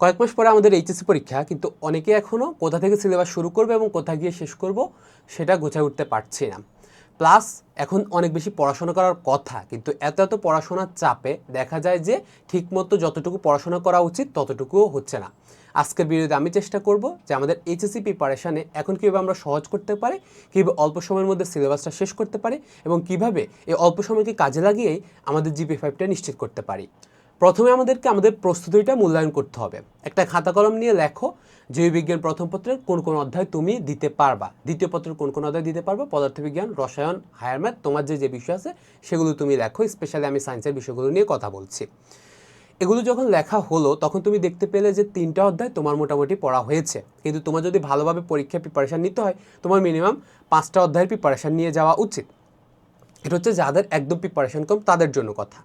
কয়েক মাস পরে আমাদের এইচএসসি পরীক্ষা, কিন্তু অনেকে এখনও কোথা থেকে সিলেবাস শুরু করবে এবং কোথায় গিয়ে শেষ করব সেটা গোছায় উঠতে পারছি না। প্লাস এখন অনেক বেশি পড়াশোনা করার কথা, কিন্তু এত এত পড়াশোনার চাপে দেখা যায় যে ঠিকমতো যতটুকু পড়াশোনা করা উচিত ততটুকুও হচ্ছে না। আজকের ভিডিওতে আমি চেষ্টা করব যে আমাদের এইচএসসি প্রিপারেশানে এখন কীভাবে আমরা সহজ করতে পারি, কীভাবে অল্প সময়ের মধ্যে সিলেবাসটা শেষ করতে পারি এবং কীভাবে এই অল্প সময়কে কাজে লাগিয়েই আমাদের জিপি ফাইভটা নিশ্চিত করতে পারি। প্রথমে আমাদেরকে আমাদের প্রস্তুতিটা মূল্যায়ন করতে হবে। একটা খাতা কলম নিয়ে লেখো জীববিজ্ঞান প্রথম পত্রের কোন কোন অধ্যায় তুমি দিতে পারবা। দ্বিতীয় পত্রের কোন কোন অধ্যায় দিতে পারবা। পদার্থবিজ্ঞান, রসায়ন, হায়ার ম্যাথ, তোমার যে যে বিষয় আছে সেগুলো তুমি লেখো। স্পেশালি আমি সায়েন্সের বিষয়গুলো নিয়ে কথা বলছি। এগুলো যখন লেখা হলো তখন তুমি দেখতে পেলে যে তিনটা অধ্যায় তোমার মোটামুটি পড়া হয়েছে। কিন্তু তোমার যদি ভালোভাবে পরীক্ষা প্রিপারেশান নিতে হয়, তোমার মিনিমাম পাঁচটা অধ্যায়ের প্রিপারেশান নিয়ে যাওয়া উচিত। এটা হচ্ছে যাদের একদম প্রিপারেশন কম, তাদের জন্য কথা।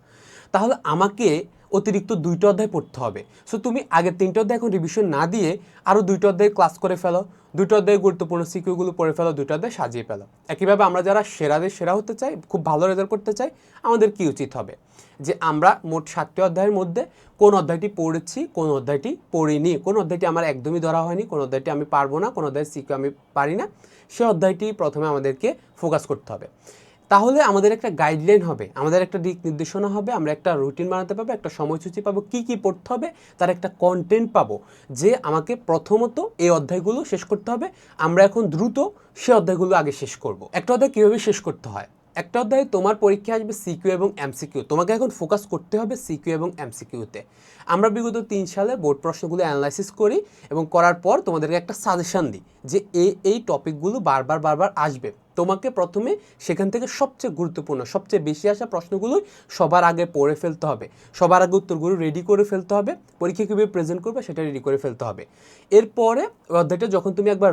তাহলে আমাকে অতিরিক্ত দুইটা অধ্যায় পড়তে হবে। সো তুমি আগের তিনটা অধ্যায় এখন রিভিশন না দিয়ে আরও দুইটা অধ্যায় ক্লাস করে ফেলো দুটো অধ্যায় গুরুত্বপূর্ণ সিকিউগুলো পড়ে ফেলো দুটো অধ্যায় সাজিয়ে ফেলো। একইভাবে আমরা যারা সেরাদের সেরা হতে চাই, খুব ভালো রেজাল্ট করতে চাই, আমাদের কি উচিত হবে? যে আমরা মোট সাতটি অধ্যায়ের মধ্যে কোন অধ্যায়টি পড়েছি, কোন অধ্যায়টি পড়িনি, কোন অধ্যায়টি আমার একদমই ধরা হয়নি, কোন অধ্যায়টি আমি পারব না, কোন অধ্যায় সিকিউ আমি পারি না, সে অধ্যায়টি প্রথমে আমাদেরকে ফোকাস করতে হবে। তাহলে আমাদের একটা গাইডলাইন হবে, আমাদের একটা দিক নির্দেশনা হবে, আমরা একটা রুটিন বানাতে পারব, একটা সময়সূচি পাবো, কি কি পড়তে হবে, তার একটা কন্টেন্ট পাবো, যে আমাকে প্রথমত এই অধ্যায়গুলো শেষ করতে হবে, আমরা এখন দ্রুত সে অধ্যায়গুলো আগে শেষ করব। একটা অধ্যায় কীভাবে শেষ করতে হয়? একটা অধ্যায়ে তোমার পরীক্ষা আসবে সিকিউ এবং এমসিকিউ তোমাকে এখন ফোকাস করতে হবে সিকিউ এবং এমসিকিউতে আমরা বিগত তিন সালে বোর্ড প্রশ্নগুলো অ্যানালাইসিস করি এবং করার পর তোমাদেরকে একটা সাজেশন দিই যে এই এই টপিকগুলো বারবার বারবার আসবে। তোমাকে প্রথমে সেখান থেকে সবচেয়ে গুরুত্বপূর্ণ, সবচেয়ে বেশি আসা প্রশ্নগুলোই সবার আগে পড়ে ফেলতে হবে। সবার আগে উত্তরগুলো রেডি করে ফেলতে হবে, পরীক্ষা কীভাবে প্রেজেন্ট করবে সেটা রেডি করে ফেলতে হবে। এরপরে ওই অধ্যায়টা যখন তুমি একবার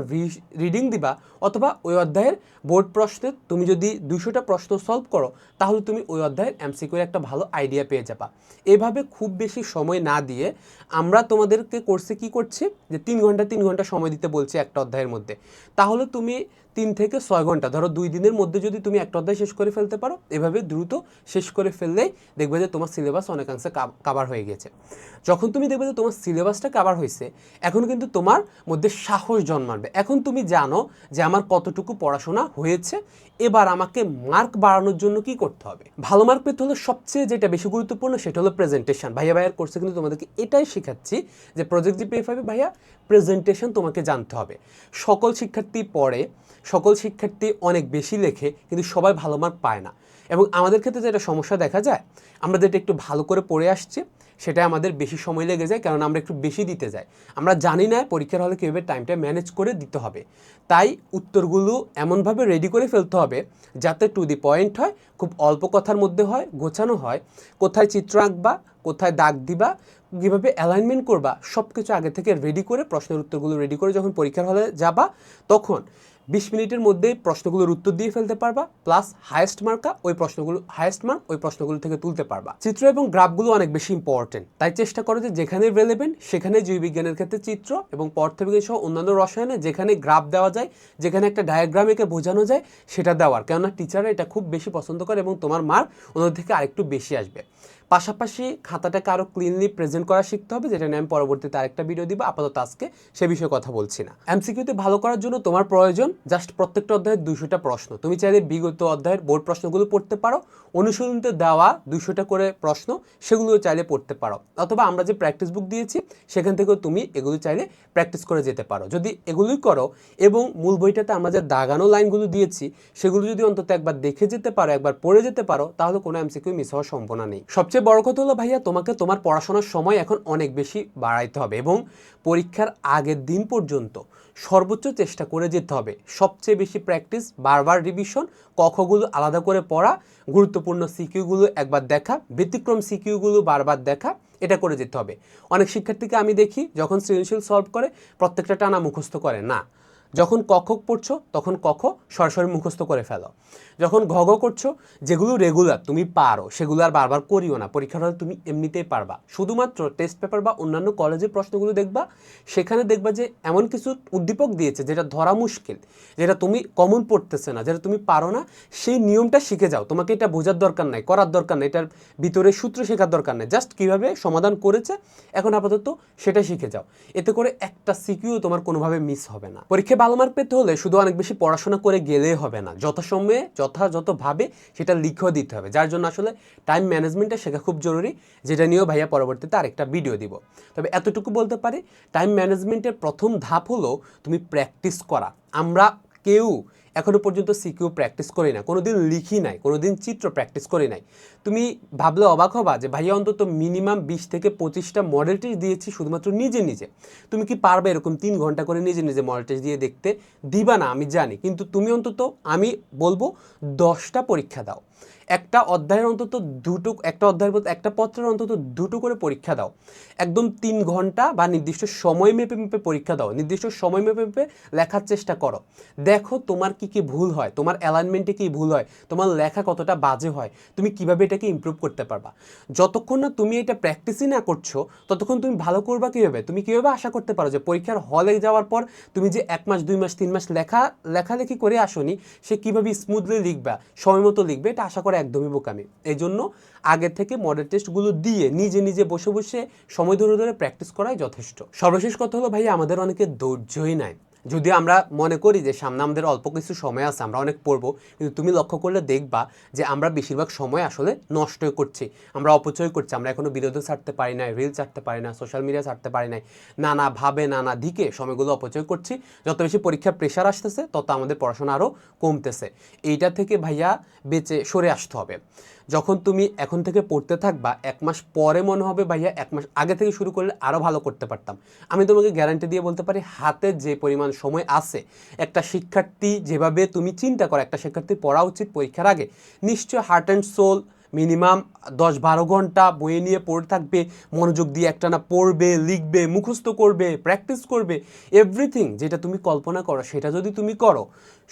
রিডিং দিবা, অথবা ওই অধ্যায়ের বোর্ড প্রশ্নে তুমি যদি দুশোটা প্রশ্ন সলভ করো, তাহলে তুমি ওই অধ্যায়ের এমসিকিউর একটা ভালো আইডিয়া পেয়ে যাবা। এভাবে খুব বেশি সময় না দিয়ে আমরা তোমাদেরকে কোর্সে কি করছি? যে তিন ঘণ্টা তিন ঘণ্টা সময় দিতে বলছি একটা অধ্যায়ের মধ্যে। তাহলে তুমি তিন থেকে ছয় ঘণ্টা। ধরো দুই দিনের মধ্যে যদি তুমি একটা অধ্যায় শেষ করে ফেলতে পারো, এভাবে দ্রুত শেষ করে ফেললেই দেখবে যে তোমার সিলেবাস অনেকাংশে কাভার হয়ে গেছে। যখন তুমি দেখবে যে তোমার সিলেবাসটা কাভার হয়েছে, এখন কিন্তু তোমার মধ্যে সাহস জন্মাবে। এখন তুমি জানো যে আমার কতটুকু পড়াশোনা হয়েছে, এবার আমাকে মার্ক বাড়ানোর জন্য কি করতে হবে। ভালো মার্ক পেতে হলে সবচেয়ে যেটা বেশি গুরুত্বপূর্ণ সেটা হলো প্রেজেন্টেশন ভাইয়া ভাইয়ার কোর্সে কিন্তু তোমাদেরকে এটাই শেখাচ্ছি যে প্রজেক্ট জিপিএ ভাইয়া প্রেজেন্টেশন তোমাকে জানতে হবে। সকল শিক্ষার্থী পড়ে সকল শিক্ষার্থী অনেক বেশি লেখে, কিন্তু সবাই ভালো মার্ক পায় না। এবং আমাদের ক্ষেত্রে যেটা সমস্যা দেখা যায়, আমরা যেটা একটু ভালো করে পড়ে আসছি সেটা আমাদের বেশি সময় লেগে যায় কারণ আমরা একটু বেশি দিতে যাই। আমরা জানি না পরীক্ষার হলে কীভাবে টাইমটা ম্যানেজ করে দিতে হবে। তাই উত্তরগুলো এমনভাবে রেডি করে ফেলতে হবে, যাতে টু দি পয়েন্ট হয়, খুব অল্প কথার মধ্যে হয়, গোছানো হয়। কোথায় চিত্র আঁকবা, কোথায় দাগ দিবা, কীভাবে অ্যালাইনমেন্ট করবা সব কিছু আগে থেকে রেডি করে, প্রশ্নের উত্তরগুলো রেডি করে যখন পরীক্ষার হলে যাবা, তখন বিশ মিনিটের মধ্যেই প্রশ্নগুলোর উত্তর দিয়ে ফেলতে পারবা প্লাস হায়েস্ট মার্কা ওই প্রশ্নগুলো হায়েস্ট মার্ক ওই প্রশ্নগুলো থেকে তুলতে পারবা। চিত্র এবং গ্রাফগুলো অনেক বেশি ইম্পর্টেন্ট তাই চেষ্টা করো যে যেখানে রেলেভেন্ট সেখানে জীববিজ্ঞানের ক্ষেত্রে চিত্র এবং পদার্থবিজ্ঞান সহ অন্যান্য রসায়নে যেখানে গ্রাফ দেওয়া যায়, যেখানে একটা ডায়াগ্রাম এঁকে বোঝানো যায়, সেটা দেওয়ার। কেননা টিচাররা এটা খুব বেশি পছন্দ করে এবং তোমার মার্ক অন্য থেকে আরেকটু বেশি আসবে। পাশাপাশি খাতাটাকে আরও ক্লিনলি প্রেজেন্ট করা শিখতে হবে, যেটা নিয়ে আমি পরবর্তীতে আরেকটা ভিডিও দিব। আপাতত আজকে সে বিষয়ে কথা বলছি না। এমসিকিউতে ভালো করার জন্য তোমার প্রয়োজন জাস্ট প্রত্যেকটা অধ্যায়ের দুশোটা প্রশ্ন। তুমি চাইলে বিগত অধ্যায়ের বোর্ড প্রশ্নগুলো পড়তে পারো, অনুশীলনীতে দেওয়া দুশোটা করে প্রশ্ন সেগুলো চাইলে পড়তে পারো। অথবা আমরা যে প্র্যাকটিস বুক দিয়েছি, সেখান থেকেও তুমি এগুলো চাইলে প্র্যাকটিস করে যেতে পারো। যদি এগুলোই করো এবং মূল বইটাতে আমরা যে দাগানো লাইনগুলো দিয়েছি, সেগুলো যদি অন্তত একবার দেখে যেতে পারো, একবার পড়ে যেতে পারো, তাহলে কোনো এমসিকিউ মিস হওয়ার সম্ভাবনা নেই। সবচেয়ে বড় কথা হলো, ভাইয়া, তোমাকে তোমার পড়াশোনার সময় এখন অনেক বেশি বাড়াইতে হবে এবং পরীক্ষার আগের দিন পর্যন্ত সর্বোচ্চ চেষ্টা করে যেতে হবে। সবচেয়ে বেশি প্র্যাকটিস বারবার রিভিশন কখগুলো আলাদা করে পড়া, গুরুত্বপূর্ণ সিকিউগুলো একবার দেখা, ব্যতিক্রম সিকিউগুলো বারবার দেখা, এটা করে যেতে হবে। অনেক শিক্ষার্থীকে আমি দেখি যখন সৃজনশীল সলভ করে, প্রত্যেকটা টানা মুখস্থ করে। না যখন কক্ষ পড়ছো, তখন কক্ষ সরাসরি মুখস্থ করে ফেলো। যখন ঘ ঘ করছ, যেগুলো রেগুলার তুমি পারো, সেগুলো আর বারবার করিও না। পরীক্ষার হলে তুমি এমনিতেই পারবা। শুধুমাত্র টেস্ট পেপার বা অন্যান্য কলেজের প্রশ্নগুলো দেখবা, সেখানে দেখবা যে এমন কিছু উদ্দীপক দিয়েছে যেটা ধরা মুশকিল, যেটা তুমি কমন পড়তেছে না, যেটা তুমি পারো না, সেই নিয়মটা শিখে যাও। তোমাকে এটা বোঝার দরকার নাই, করার দরকার নেই, এটার ভিতরে সূত্র শেখার দরকার নেই। জাস্ট কীভাবে সমাধান করেছে, এখন আপাতত সেটা শিখে যাও। এতে করে একটা সিকিউ তোমার কোনোভাবে মিস হবে না। পরীক্ষায় ভালো মার্ক পেতে হলে শুধু অনেক বেশি পড়াশোনা করে গেলেই হবে না। যথাসময়ে, যথাযথভাবে সেটা লিখেও দিতে হবে। যার জন্য আসলে টাইম ম্যানেজমেন্টটা শেখা খুব জরুরি, যেটা নিয়েও ভাইয়া পরবর্তীতে আরেকটা ভিডিও দিব। তবে এতটুকু বলতে পারি টাইম ম্যানেজমেন্টের প্রথম ধাপ হলো তুমি প্র্যাকটিস করা। আমরা কেউ এখনও পর্যন্ত সিকিউ প্র্যাকটিস করি না কোনোদিন লিখি নাই, কোনোদিন চিত্র প্র্যাকটিস করি নাই। তুমি ভাবলে অবাক হবা যে ভাইয়া অন্তত মিনিমাম বিশ থেকে পঁচিশটা মডেল টেস্ট দিয়েছি শুধুমাত্র নিজে নিজে। তুমি কি পারবে এরকম তিন ঘণ্টা করে নিজে নিজে মডেল টেস্ট দিয়ে দেখতে? দিবা না, আমি জানি। কিন্তু তুমি অন্তত, আমি বলব, দশটা পরীক্ষা দাও। একটা অধ্যায়ের অন্তত দুটো, একটা অধ্যায়ের একটা পত্রের অন্তত দুটো করে পরীক্ষা দাও। একদম তিন ঘণ্টা বা নির্দিষ্ট সময় মেপে মেপে পরীক্ষা দাও। নির্দিষ্ট সময় মেপে মেপে লেখার চেষ্টা করো। দেখো তোমার কি কি ভুল হয়, তোমার অ্যালাইনমেন্টে কি ভুল হয়, তোমার লেখা কতটা বাজে হয়, তুমি কীভাবে এটাকে ইমপ্রুভ করতে পারবা। যতক্ষণ না তুমি এটা প্র্যাকটিসই না করছ, ততক্ষণ তুমি ভালো করবা কীভাবে? তুমি কীভাবে আশা করতে পারো যে পরীক্ষার হলে যাওয়ার পর তুমি যে এক মাস, দুই মাস, তিন মাস লেখা, লেখালেখি করে আসনি, সে কীভাবে স্মুথলি লিখবা, সময় মতো লিখবে, এটা আশা করা একদমই বোকামি। এই জন্য আগে থেকে মডেল টেস্টগুলো দিয়ে নিজে নিজে বসে বসে সময় ধরে ধরে প্র্যাকটিস করাই যথেষ্ট। সর্বশেষ কথা হলো ভাই আমাদের অনেকে ধৈর্যই নাই। যদি আমরা মনে করি যে সামনে আমাদের অল্প কিছু সময় আছে, আমরা অনেক পড়ব, কিন্তু তুমি লক্ষ্য করলে দেখবা যে আমরা বেশিরভাগ সময় আসলে নষ্ট করছি। আমরা অপচয় করছি, আমরা এখনও বিরোধী ছাড়তে পারি না রিল ছাড়তে পারি না সোশ্যাল মিডিয়া ছাড়তে পারি না নানা ভাবে নানা দিকে সময়গুলো অপচয় করছি, যত বেশি পরীক্ষার প্রেশার আসতেছে, তত আমাদের পড়াশোনা আরও কমতেছে। এইটা থেকে ভাইয়া বেঁচে সরে আসতে হবে। যখন তুমি এখন থেকে পড়তে থাকবা, এক মাস পরে মনে হবে ভাইয়া, এক মাস আগে থেকে শুরু করলে আরও ভালো করতে পারতাম। আমি তোমাকে গ্যারান্টি দিয়ে বলতে পারি, হাতে যে পরিমাণ সময় আছে, একটা শিক্ষার্থী যেভাবে তুমি চিন্তা করো, একটা শিক্ষার্থী পড়া উচিত পরীক্ষার আগে নিশ্চয় হার্ট অ্যান্ড সোল মিনিমাম দশ বারো ঘণ্টা বইয়ে নিয়ে পড়ে থাকবে, মনোযোগ দিয়ে একটানা পড়বে, লিখবে, মুখস্থ করবে প্র্যাকটিস করবে এভরিথিং যেটা তুমি কল্পনা করো, সেটা যদি তুমি করো,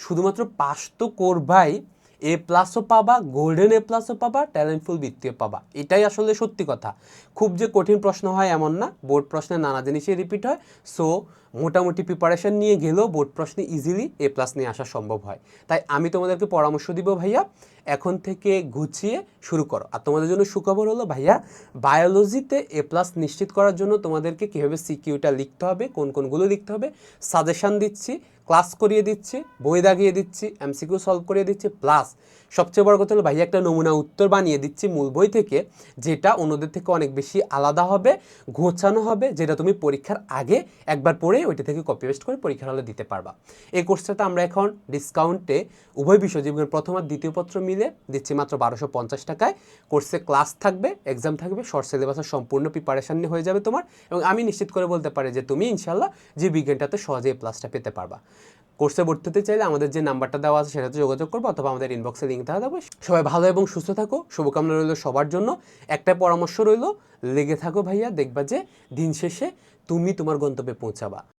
শুধুমাত্র পাস তো করবাই এ প্লাসও পাবা গোল্ডেন এ প্লাসও পাবা ট্যালেন্টফুল বৃত্তিও পাবা। এটাই আসলে সত্যি কথা। খুব যে কঠিন প্রশ্ন হয় এমন না, বোর্ড প্রশ্নে নানা জিনিসই রিপিট হয়। সো মোটামুটি প্রিপারেশন নিয়ে গেলেও বোর্ড প্রশ্নে ইজিলি এ প্লাস নিয়ে আসা সম্ভব হয়। তাই আমি তোমাদেরকে পরামর্শ দিব ভাইয়া, এখন থেকে গুছিয়ে শুরু করো। আর তোমাদের জন্য সুখবর হলো ভাইয়া বায়োলজিতে এ প্লাস নিশ্চিত করার জন্য তোমাদেরকে কীভাবে সিকিউটা লিখতে হবে, কোন কোনগুলো লিখতে হবে সাজেশান দিচ্ছি ক্লাস করিয়ে দিচ্ছি, বই দাগিয়ে দিচ্ছি এমসিকিউ সলভ করিয়ে দিচ্ছি প্লাস সবচেয়ে বড় কথা হলো ভাইয়া একটা নমুনা উত্তর বানিয়ে দিচ্ছি মূল বই থেকে, যেটা অন্যদের থেকে অনেক বেশি আলাদা হবে ঘোচানো হবে, যেটা তুমি পরীক্ষার আগে একবার পড়ে ওইটা থেকে কপি পেস্ট করে পরীক্ষার হলে দিতে পারবা। এই কোর্সটাতে আমরা এখন ডিসকাউন্টে উভয় বিষয় জীবনের প্রথম আর দ্বিতীয় পত্র মিলে দিচ্ছি মাত্র বারোশো পঞ্চাশ টাকায়। কোর্সে ক্লাস থাকবে এক্সাম থাকবে শর্ট সিলেবাসের সম্পূর্ণ প্রিপারেশান হয়ে যাবে তোমার। এবং আমি নিশ্চিত করে বলতে পারি যে তুমি ইনশাল্লাহ যে বিজ্ঞানটাতে সহজে প্লাসটা পেতে পারবা। কোর্সে ভর্তি হতে চাইলে আমাদের যে নাম্বারটা দেওয়া আছে সেটাতে যোগাযোগ করব অথবা আমাদের ইনবক্সে লিঙ্ক দেওয়া দেবো সবাই ভালো এবং সুস্থ থাকো, শুভকামনা রইল সবার জন্য। একটা পরামর্শ রইল, লেগে থাকো ভাইয়া, দেখবা যে দিন শেষে তুমি তোমার গন্তব্যে পৌঁছাবা।